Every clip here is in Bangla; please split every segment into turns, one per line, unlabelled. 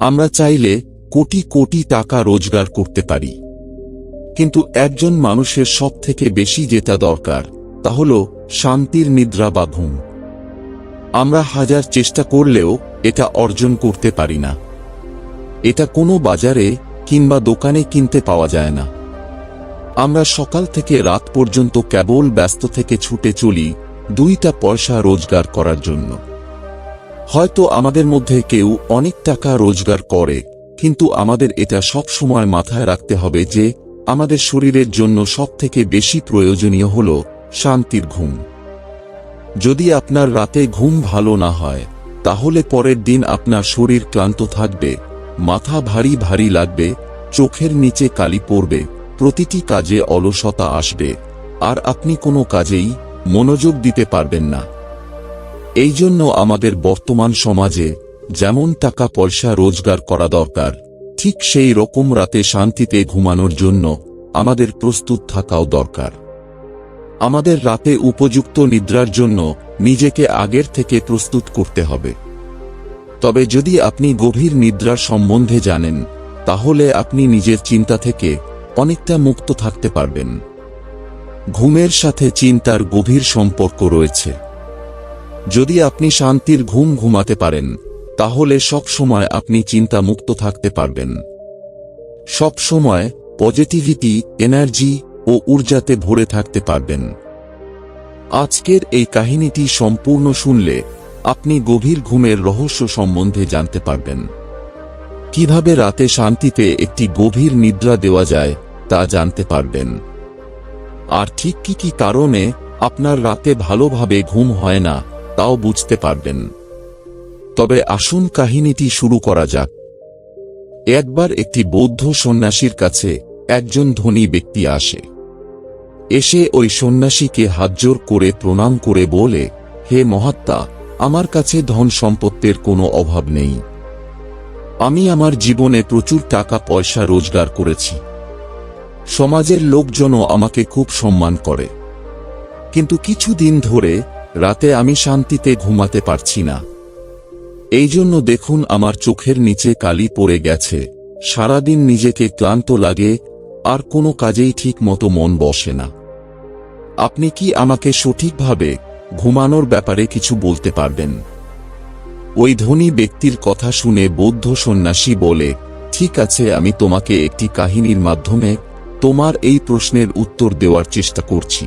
আমরা চাইলে কোটি কোটি টাকা রোজগার করতে পারি। কিন্তু একজন মানুষের সব থেকে বেশি যেটা দরকার, তা হল শান্তির নিদ্রা বা ঘুম। আমরা হাজার চেষ্টা করলেও এটা অর্জন করতে পারি না। এটা কোনো বাজারে কিংবা দোকানে কিনতে পাওয়া যায় না। আমরা সকাল থেকে রাত পর্যন্ত কেবল ব্যস্ত থেকে ছুটে চলি দুইটা পয়সা রোজগার করার জন্য। হয়তো আমাদের মধ্যে কেউ অনেক টাকা রোজগার করে, কিন্তু আমাদের এটা সব সময় মাথায় রাখতে হবে যে, আমাদের শরীরের জন্য সবথেকে বেশি প্রয়োজনীয় হল শান্তির ঘুম। যদি আপনার রাতে ঘুম ভালো না হয়, তাহলে পরের দিন আপনার শরীর ক্লান্ত থাকবে, মাথা ভারী ভারী লাগবে, চোখের নিচে কালি পড়বে, প্রতিটি কাজে অলসতা আসবে, আর আপনি কোনো কাজেই মনোযোগ দিতে পারবেন না। এই জন্য আমাদের বর্তমান সমাজে যেমন টাকা পয়সা রোজগার করা দরকার, ঠিক সেই রকম রাতে শান্তিতে ঘুমানোর জন্য আমাদের প্রস্তুত থাকাও দরকার। আমাদের রাতে উপযুক্ত নিদ্রার জন্য নিজেকে আগের থেকে প্রস্তুত করতে হবে। তবে যদি আপনি গভীর নিদ্রার সম্বন্ধে জানেন, তাহলে আপনি নিজের চিন্তা থেকে অনেকটা মুক্ত থাকতে পারবেন। ঘুমের সাথে চিন্তার গভীর সম্পর্ক রয়েছে। যদি আপনি শান্তির ঘুম ঘুমাতে পারেন, তাহলে সব সময় আপনি চিন্তা মুক্ত থাকতে পারবেন। সব সময় পজিটিভিটি, এনার্জি ও ঊর্জাতে ভরে থাকতে পারবেন। আজকের এই কাহিনীটি সম্পূর্ণ শুনলে আপনি গভীর ঘুমের রহস্য সম্বন্ধে জানতে পারবেন। কীভাবে রাতে শান্তিতে একটি গভীর নিদ্রা দেওয়া যায়, তা জানতে পারবেন। আর ঠিক কি কি কারণে আপনার রাতে ভালোভাবে ঘুম হয় না তাও বুঝতে পারবেন। তবে আসুন কাহিনীটি শুরু করা যাক। একবার একটি বৌদ্ধ সন্ন্যাসীর কাছে একজন ধনী ব্যক্তি আসে। এসে ওই সন্ন্যাসীকে হাতজোর করে প্রণাম করে বলে, হে মহাত্মা, আমার কাছে ধন সম্পত্তির কোনো অভাব নেই। আমি আমার জীবনে প্রচুর টাকা পয়সা রোজগার করেছি। সমাজের লোকজনও আমাকে খুব সম্মান করে। কিন্তু কিছুদিন ধরে রাতে আমি শান্তিতে ঘুমাতে পারছি না। এই জন্য দেখুন আমার চোখের নিচে কালি পড়ে গেছে। সারাদিন নিজেকে ক্লান্ত লাগে, আর কোনো কাজেই ঠিক মতো মন বসে না। আপনি কি আমাকে সঠিকভাবে ঘুমানোর ব্যাপারে কিছু বলতে পারবেন? ওই ধনী ব্যক্তির কথা শুনে বৌদ্ধ সন্ন্যাসী বলে, ঠিক আছে, আমি তোমাকে একটি কাহিনীর মাধ্যমে তোমার এই প্রশ্নের উত্তর দেওয়ার চেষ্টা করছি।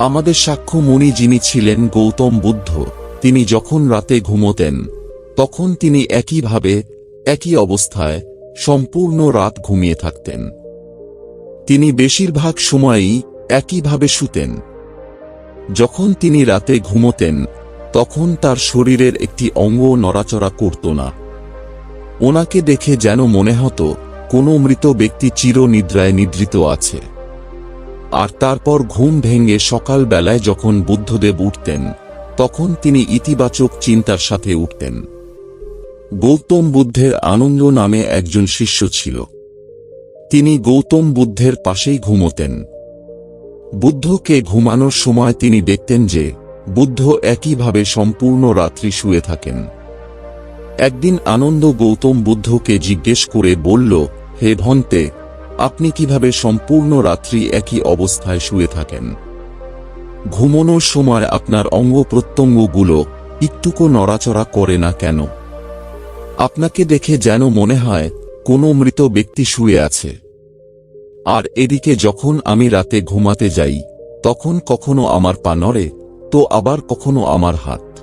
আমাদের সাক্ষ্য মুনি যিনি ছিলেন গৌতম বুদ্ধ, তিনি যখন রাতে ঘুমোতেন, তখন তিনি একইভাবে, একই অবস্থায় সম্পূর্ণ রাত ঘুমিয়ে থাকতেন। তিনি বেশিরভাগ সময়ই একইভাবে শুতেন। যখন তিনি রাতে ঘুমোতেন, তখন তার শরীরের একটি অঙ্গ নড়াচড়া করত না। ওনাকে দেখে যেন মনে হতো, কোনো মৃত ব্যক্তি চির নিদ্রায় নিদ্রিত আছে। আর তারপর ঘুম ভেঙে সকাল বেলায় যখন বুদ্ধদেব উঠতেন, তখন তিনি ইতিবাচক চিন্তার সাথে উঠতেন। গৌতম বুদ্ধের আনন্দ নামে একজন শিষ্য ছিল। তিনি গৌতম বুদ্ধের পাশেই ঘুমোতেন। বুদ্ধকে ঘুমানোর সময় তিনি দেখতেন যে, বুদ্ধ একইভাবে সম্পূর্ণ রাত্রি শুয়ে থাকেন। একদিন আনন্দ গৌতম বুদ্ধকে জিজ্ঞেস করে বলল, হে ভন্তে আপনি কীভাবে সম্পূর্ণ রাত্রি একই অবস্থায় শুয়ে থাকেন? ঘুমনোর সময় আপনার অঙ্গ প্রত্যঙ্গগুলো একটুকু নড়াচড়া করে না কেন? আপনাকে দেখে যেন মনে হয় কোনো মৃত ব্যক্তি শুয়ে আছে। আর এদিকে যখন আমি রাতে ঘুমাতে যাই, তখন কখনো আমার পা নড়ে, তো আবার কখনো আমার হাত।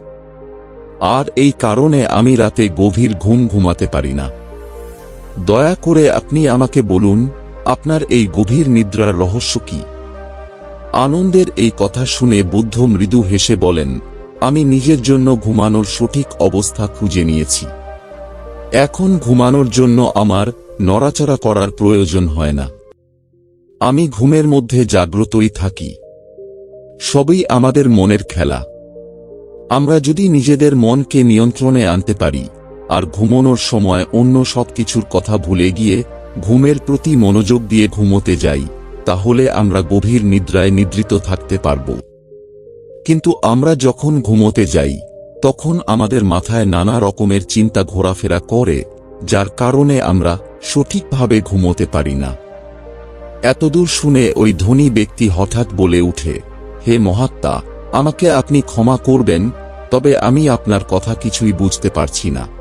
আর এই কারণে আমি রাতে গভীর ঘুম ঘুমাতে পারি না। দয়া করে আপনি আমাকে বলুন আপনার এই গভীর নিদ্রার রহস্য কি? আনন্দের এই কথা শুনে বুদ্ধ মৃদু হেসে বলেন, আমি নিজের জন্য ঘুমানোর সঠিক অবস্থা খুঁজে নিয়েছি। এখন ঘুমানোর জন্য আমার নড়াচড়া করার প্রয়োজন হয় না। আমি ঘুমের মধ্যে জাগ্রতই থাকি। সবই আমাদের মনের খেলা। আমরা যদি নিজেদের মনকে নিয়ন্ত্রণে আনতে পারি, আর ঘুমানোর সময় অন্য সব কিছুর কথা ভুলে গিয়ে ঘুমের প্রতি মনোযোগ দিয়ে ঘুমোতে যাই, তাহলে আমরা গভীর নিদ্রায় নিদ্রিত থাকতে পারব। কিন্তু আমরা যখন ঘুমোতে যাই, তখন আমাদের মাথায় নানা রকমের চিন্তা ঘোরাফেরা করে, যার কারণে আমরা সঠিকভাবে ঘুমোতে পারি না। এতদূর শুনে ওই ধনী ব্যক্তি হঠাৎ বলে উঠে, হে মহাত্মা, আমাকে আপনি ক্ষমা করবেন, তবে আমি আপনার কথা কিছুই বুঝতে পারছি না।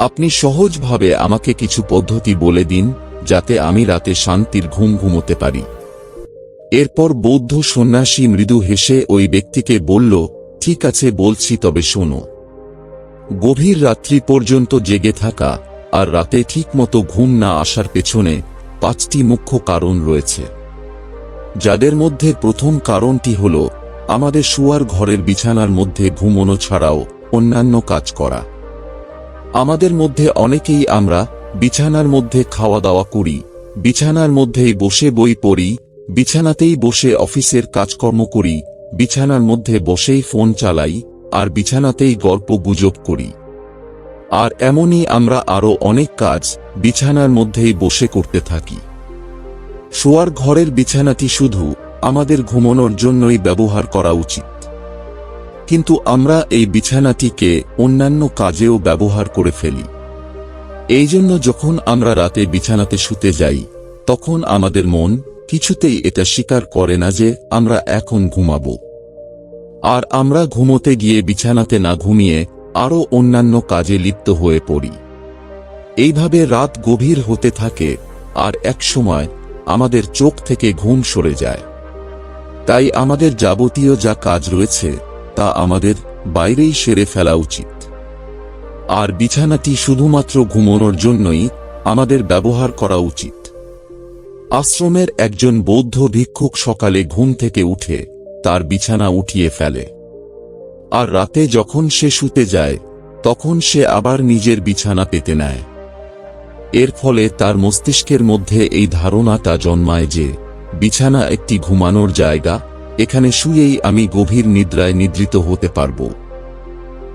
আপনি সহজভাবে আমাকে কিছু পদ্ধতি বলে দিন, যাতে আমি রাতে শান্তির ঘুম ঘুমোতে পারি। এরপর বৌদ্ধ সন্ন্যাসী মৃদু হেসে ওই ব্যক্তিকে বলল, ঠিক আছে, বলছি, তবে শোনো। গভীর রাত্রি পর্যন্ত জেগে থাকা, আর রাতে ঠিকমতো ঘুম না আসার পেছনে পাঁচটি মুখ্য কারণ রয়েছে। যাদের মধ্যে প্রথম কারণটি হল, আমাদের শুয়ার ঘরের বিছানার মধ্যে ঘুমনো ছাড়াও অন্যান্য কাজ করা। আমাদের মধ্যে অনেকেই আমরা বিছানার মধ্যে খাওয়া দাওয়া করি, বিছানার মধ্যেই বসে বই পড়ি, বিছানাতেই বসে অফিসের কাজকর্ম করি, বিছানার মধ্যে বসেই ফোন চালাই, আর বিছানাতেই গল্প গুজব করি। আর এমনই আমরা আরও অনেক কাজ বিছানার মধ্যেই বসে করতে থাকি। শোয়ার ঘরের বিছানাটি শুধু আমাদের ঘুমানোর জন্যই ব্যবহার করা উচিত। কিন্তু আমরা এই বিছানাটিকে অন্যান্য কাজেও ব্যবহার করে ফেলি। এই জন্য যখন আমরা রাতে বিছানাতে শুতে যাই, তখন আমাদের মন কিছুতেই এটা স্বীকার করে না যে আমরা এখন ঘুমাবো। আর আমরা ঘুমোতে গিয়ে বিছানাতে না ঘুমিয়ে আরও অন্যান্য কাজে লিপ্ত হয়ে পড়ি। এইভাবে রাত গভীর হতে থাকে আর এক সময় আমাদের চোখ থেকে ঘুম সরে যায়। তাই আমাদের যাবতীয় যা কাজ রয়েছে তা আমাদের বাইরেই সেরে ফেলা উচিত। আর বিছানাটি শুধুমাত্র ঘুমানোর জন্যই আমাদের ব্যবহার করা উচিত। আশ্রমের একজন বৌদ্ধ ভিক্ষুক সকালে ঘুম থেকে উঠে তার বিছানা উঠিয়ে ফেলে। আর রাতে যখন সে শুতে যায়, তখন সে আবার নিজের বিছানা পেতে নেয়। এর ফলে তার মস্তিষ্কের মধ্যে এই ধারণাটা জন্মায় যে, বিছানা একটি ঘুমানোর জায়গা এখানে শুয়েই আমি গভীর নিদ্রায় নিদ্রিত হতে পারব।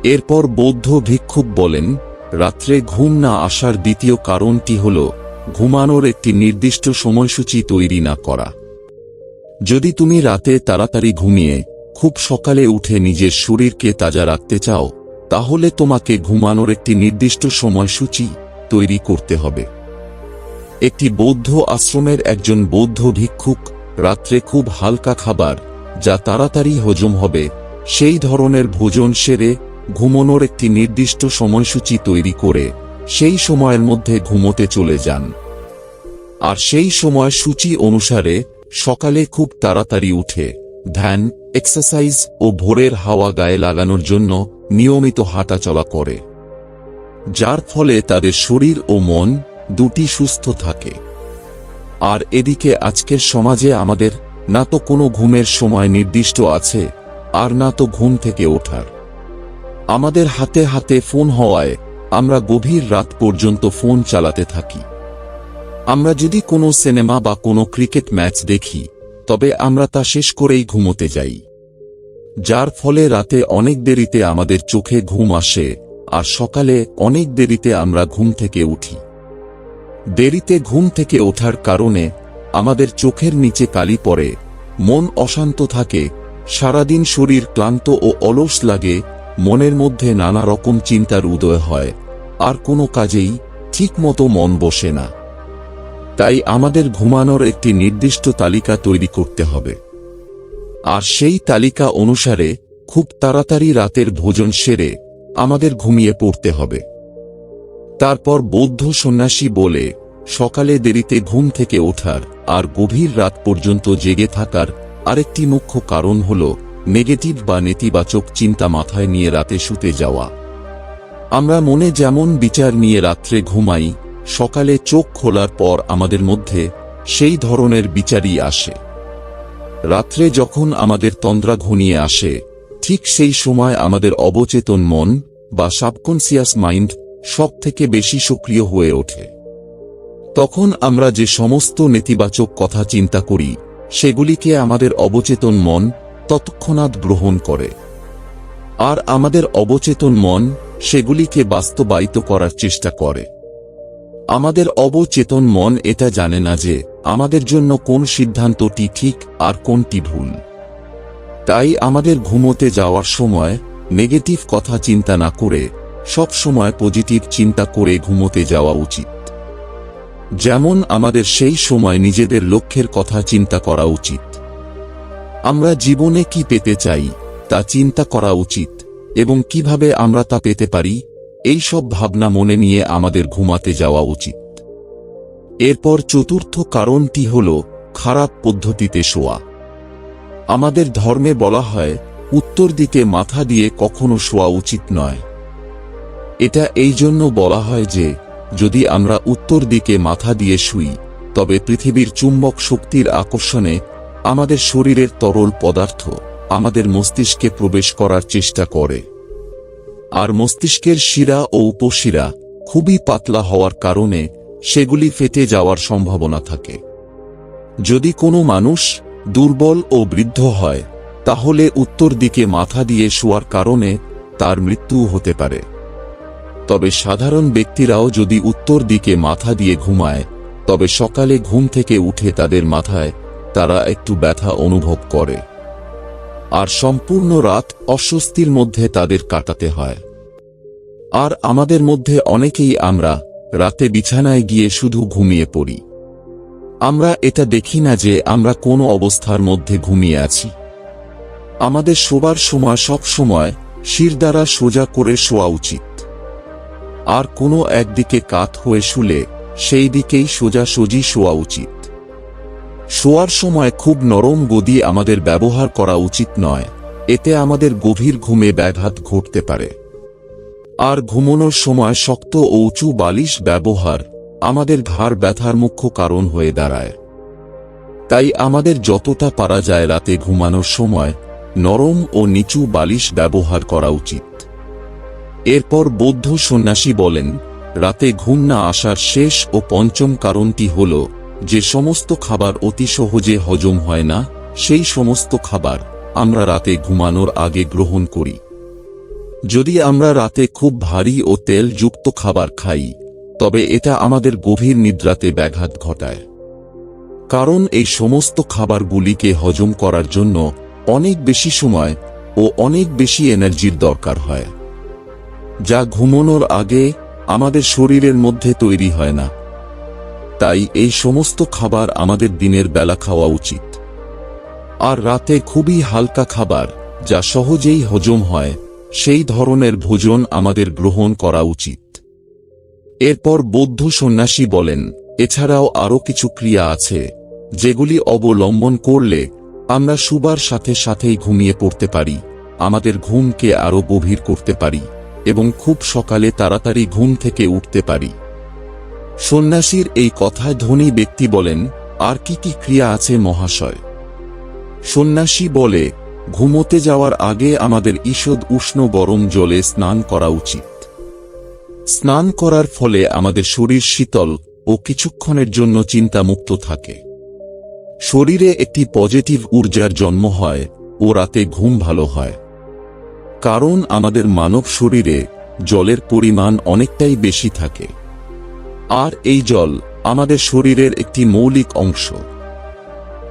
এরপর বৌদ্ধ ভিক্ষুক বলেন, রাত্রে ঘুম না আসার দ্বিতীয় কারণটি হল, ঘুমানোর একটি নির্দিষ্ট সময়সূচি তৈরি না করা। যদি তুমি রাতে তাড়াতাড়ি ঘুমিয়ে, খুব সকালে উঠে নিজের শরীরকে তাজা রাখতে চাও, তাহলে তোমাকে ঘুমানোর একটি নির্দিষ্ট সময়সূচি তৈরি করতে হবে। একটি বৌদ্ধ আশ্রমের একজন বৌদ্ধ ভিক্ষুক রাত্রে খুব হালকা খাবার যা তাড়াতাড়ি হজম হবে। সেই ধরনের ভোজন সেরে ঘুমনোর একটি নির্দিষ্ট সময়সূচি তৈরি করে সেই সময়ের মধ্যে ঘুমোতে চলে যান। আর সেই সময় সূচি অনুসারে সকালে খুব তাড়াতাড়ি উঠে, ধ্যান, এক্সারসাইজ ও ভোরের হাওয়া গায়ে লাগানোর জন্য নিয়মিত হাঁটাচলা করে। যার ফলে তাদের শরীর ও মন দুটি সুস্থ থাকে। আর এদিকে আজকের সমাজে আমাদের না তো কোনো ঘুমের সময় নির্দিষ্ট আছে, আর না তো ঘুম থেকে ওঠার। আমাদের হাতে হাতে ফোন হওয়ায় আমরা গভীর রাত পর্যন্ত ফোন চালাতে থাকি। আমরা যদি কোনো সিনেমা বা কোনো ক্রিকেট ম্যাচ দেখি, তবে আমরা তা শেষ করেই ঘুমোতে যাই। যার ফলে রাতে অনেক দেরিতে আমাদের চোখে ঘুম আসে, আর সকালে অনেক দেরিতে আমরা ঘুম থেকে উঠি। দেরিতে ঘুম থেকে ওঠার কারণে আমাদের চোখের নিচে কালি পড়ে, মন অশান্ত থাকে, সারাদিন শরীর ক্লান্ত ও অলস লাগে, মনের মধ্যে নানা রকম চিন্তার উদয় হয়, আর কোনো কাজেই ঠিকমতো মন বসে না। তাই আমাদের ঘুমানোর একটি নির্দিষ্ট তালিকা তৈরি করতে হবে। আর সেই তালিকা অনুসারে খুব তাড়াতাড়ি রাতের ভোজন সেরে আমাদের ঘুমিয়ে পড়তে হবে। তারপর বৌদ্ধ সন্ন্যাসী বলে, সকালে দেরিতে ঘুম থেকে ওঠার আর গভীর রাত পর্যন্ত জেগে থাকার আরেকটি মুখ্য কারণ হল নেগেটিভ বা নেতিবাচক চিন্তা মাথায় নিয়ে রাতে শুতে যাওয়া। আমরা মনে যেমন বিচার নিয়ে রাত্রে ঘুমাই, সকালে চোখ খোলার পর আমাদের মধ্যে সেই ধরনের বিচারই আসে। রাত্রে যখন আমাদের তন্দ্রা ঘনিয়ে আসে, ঠিক সেই সময় আমাদের অবচেতন মন বা সাবকনসিয়াস মাইন্ড সব থেকে বেশি সক্রিয় হয়ে ওঠে। তখন আমরা যে সমস্ত নেতিবাচক কথা চিন্তা করি, সেগুলিকে আমাদের অবচেতন মন তৎক্ষণাৎ গ্রহণ করে। আর আমাদের অবচেতন মন সেগুলিকে বাস্তবায়িত করার চেষ্টা করে। আমাদের অবচেতন মন এটা জানে না যে আমাদের জন্য কোন সিদ্ধান্তটি ঠিক আর কোনটি ভুল। তাই আমাদের ঘুমোতে যাওয়ার সময় নেগেটিভ কথা চিন্তা না করে সব সময় পজিটিভ চিন্তা করে ঘুমোতে যাওয়া উচিত। যেমন আমাদের সেই সময় নিজেদের লক্ষ্যের কথা চিন্তা করা উচিত। আমরা জীবনে কি পেতে চাই, তা চিন্তা করা উচিত, এবং কীভাবে আমরা তা পেতে পারি, এই সব ভাবনা মনে নিয়ে আমাদের ঘুমাতে যাওয়া উচিত। এরপর চতুর্থ কারণটি হল খারাপ পদ্ধতিতে শোয়া। আমাদের ধর্মে বলা হয়, উত্তর দিকে মাথা দিয়ে কখনো শোয়া উচিত নয়। এটা এই জন্য বলা হয় যে, যদি আমরা উত্তর দিকে মাথা দিয়ে শুই, তবে পৃথিবীর চুম্বক শক্তির আকর্ষণে আমাদের শরীরের তরল পদার্থ আমাদের মস্তিষ্কে প্রবেশ করার চেষ্টা করে। আর মস্তিষ্কের শিরা ও উপশিরা খুবই পাতলা হওয়ার কারণে সেগুলি ফেটে যাওয়ার সম্ভাবনা থাকে। যদি কোনো মানুষ দুর্বল ও বৃদ্ধ হয়, তাহলে উত্তর দিকে মাথা দিয়ে শোয়ার কারণে তার মৃত্যু হতে পারে। তবে সাধারণ ব্যক্তিরাও যদি উত্তর দিকে মাথা দিয়ে ঘুমায়, তবে সকালে ঘুম থেকে উঠে তাদের মাথায় তারা একটু ব্যথা অনুভব করে। আর সম্পূর্ণ রাত অস্বস্তির মধ্যে তাদের কাটাতে হয়। আর আমাদের মধ্যে অনেকেই আমরা রাতে বিছানায় গিয়ে শুধু ঘুমিয়ে পড়ি। আমরা এটা দেখি না যে আমরা কোন অবস্থার মধ্যে ঘুমিয়ে আছি। আমাদের শোবার সময় সব সময় শির দ্বারা সোজা করে শোয়া উচিত। আর কোনো একদিকে কাত হয়ে শুলে, সেই দিকেই সোজাসুজি শোয়া উচিত। শোয়ার সময় খুব নরম গদি আমাদের ব্যবহার করা উচিত নয়, এতে আমাদের গভীর ঘুমে ব্যাঘাত ঘটতে পারে। আর ঘুমানোর সময় শক্ত ও উঁচু বালিশ ব্যবহার আমাদের ঘাড় ব্যথার মুখ্য কারণ হয়ে দাঁড়ায়। তাই আমাদের যতটা পারা যায় রাতে ঘুমানোর সময় নরম ও নিচু বালিশ ব্যবহার করা উচিত। এরপর বৌদ্ধ সন্ন্যাসী বলেন, রাতে ঘুম না আসার শেষ ও পঞ্চম কারণটি হল, যে সমস্ত খাবার অতি সহজে হজম হয় না, সেই সমস্ত খাবার আমরা রাতে ঘুমানোর আগে গ্রহণ করি। যদি আমরা রাতে খুব ভারী ও তেলযুক্ত খাবার খাই, তবে এটা আমাদের গভীর নিদ্রাতে ব্যাঘাত ঘটায়। কারণ এই সমস্ত খাবারগুলিকে হজম করার জন্য অনেক বেশি সময় ও অনেক বেশি এনার্জির দরকার হয়। যা ঘুমানোর আগে আমাদের শরীরের মধ্যে তৈরি হয় না। তাই এই সমস্ত খাবার আমাদের দিনের বেলা খাওয়া উচিত। আর রাতে খুবই হালকা খাবার, যা সহজেই হজম হয়, সেই ধরনের ভোজন আমাদের গ্রহণ করা উচিত। এরপর বৌদ্ধ সন্ন্যাসী বলেন, এছাড়াও আরও কিছু ক্রিয়া আছে, যেগুলি অবলম্বন করলে আমরা সুবার সাথে সাথেই ঘুমিয়ে পড়তে পারি, আমাদের ঘুমকে আরও গভীর করতে পারি। এবং খুব সকালে তাড়াতাড়ি ঘুম থেকে উঠতে পারি। সন্ন্যাসীর এই কথায় ধনী ব্যক্তি বলেন, আর কি কি ক্রিয়া আছে মহাশয়? সন্ন্যাসী বলে, ঘুমোতে যাওয়ার আগে আমাদের ঈষদ উষ্ণ গরম জলে স্নান করা উচিত। স্নান করার ফলে আমাদের শরীর শীতল ও কিছুক্ষণের জন্য চিন্তামুক্ত থাকে। শরীরে একটি পজিটিভ ঊর্জার জন্ম হয় ও রাতে ঘুম ভালো হয়। কারণ আমাদের মানব শরীরে জলের পরিমাণ অনেকটাই বেশি থাকে। আর এই জল আমাদের শরীরের একটি মৌলিক অংশ।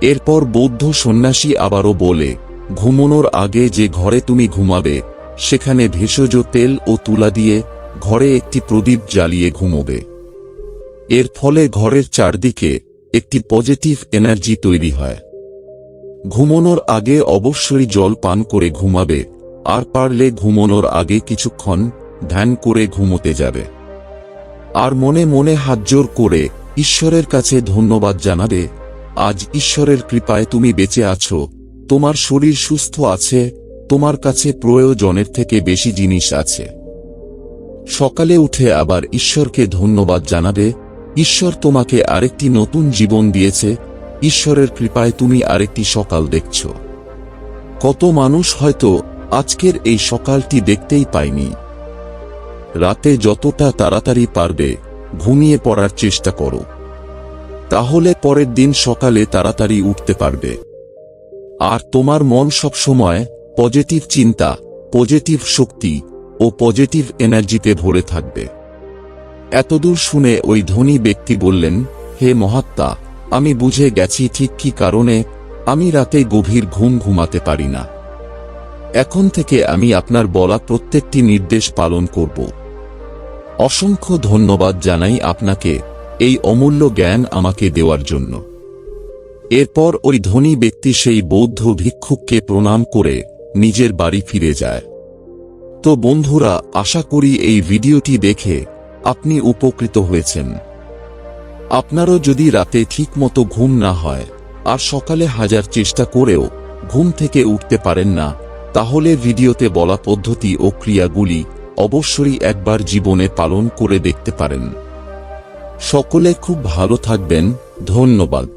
এরপর বৌদ্ধ সন্ন্যাসী আবারও বলে, ঘুমনোর আগে যে ঘরে তুমি ঘুমাবে, সেখানে ভেষজ তেল ও তুলা দিয়ে ঘরে একটি প্রদীপ জ্বালিয়ে ঘুমোবে। এর ফলে ঘরের চারদিকে একটি পজিটিভ এনার্জি তৈরি হয়। ঘুমনোর আগে অবশ্যই জল পান করে ঘুমাবে আর পারলে ঘুমনোর আগে কিছুক্ষণ ধ্যান করে ঘুমোতে যাবে। আর মনে মনে হাত জোর করে ঈশ্বরের কাছে ধন্যবাদ জানাবে, আজ ঈশ্বরের কৃপায় তুমি বেঁচে আছো, তোমার শরীর সুস্থ আছে, তোমার কাছে প্রয়োজনের থেকে বেশি জিনিস আছে। সকালে উঠে আবার ঈশ্বরকে ধন্যবাদ জানাবে, ঈশ্বর তোমাকে আরেকটি নতুন জীবন দিয়েছে, ঈশ্বরের কৃপায় তুমি আরেকটি সকাল দেখছ। কত মানুষ হয়তো আজকের এই সকালটি দেখতেই পাইনি। রাতে যতটা তাড়াতাড়ি পারবে, ঘুমিয়ে পড়ার চেষ্টা করো। তাহলে পরের দিন সকালে তাড়াতাড়ি উঠতে পারবে। আর তোমার মন সব সময় পজিটিভ চিন্তা, পজিটিভ শক্তি ও পজিটিভ এনার্জিতে ভরে থাকবে। এতদূর শুনে ওই ধনী ব্যক্তি বললেন, হে মহাত্মা, আমি বুঝে গেছি ঠিক কি কারণে আমি রাতে গভীর ঘুম ঘুমাতে পারি না। এখন থেকে আমি আপনার বলা প্রত্যেকটি নির্দেশ পালন করব। অসংখ্য ধন্যবাদ জানাই আপনাকে এই অমূল্য জ্ঞান আমাকে দেওয়ার জন্য। এরপর ওই ধনী ব্যক্তি সেই বৌদ্ধ ভিক্ষুককে প্রণাম করে নিজের বাড়ি ফিরে যায়। তো বন্ধুরা, আশা করি এই ভিডিওটি দেখে আপনি উপকৃত হয়েছেন। আপনারও যদি রাতে ঠিকমতো ঘুম না হয়, আর সকালে হাজার চেষ্টা করেও ঘুম থেকে উঠতে পারেন না তাহলে ভিডিওতে বলা পদ্ধতি ও ক্রিয়াগুলি অবশ্যই একবার জীবনে পালন করে দেখতে পারেন। সকলে খুব ভালো থাকবেন। ধন্যবাদ।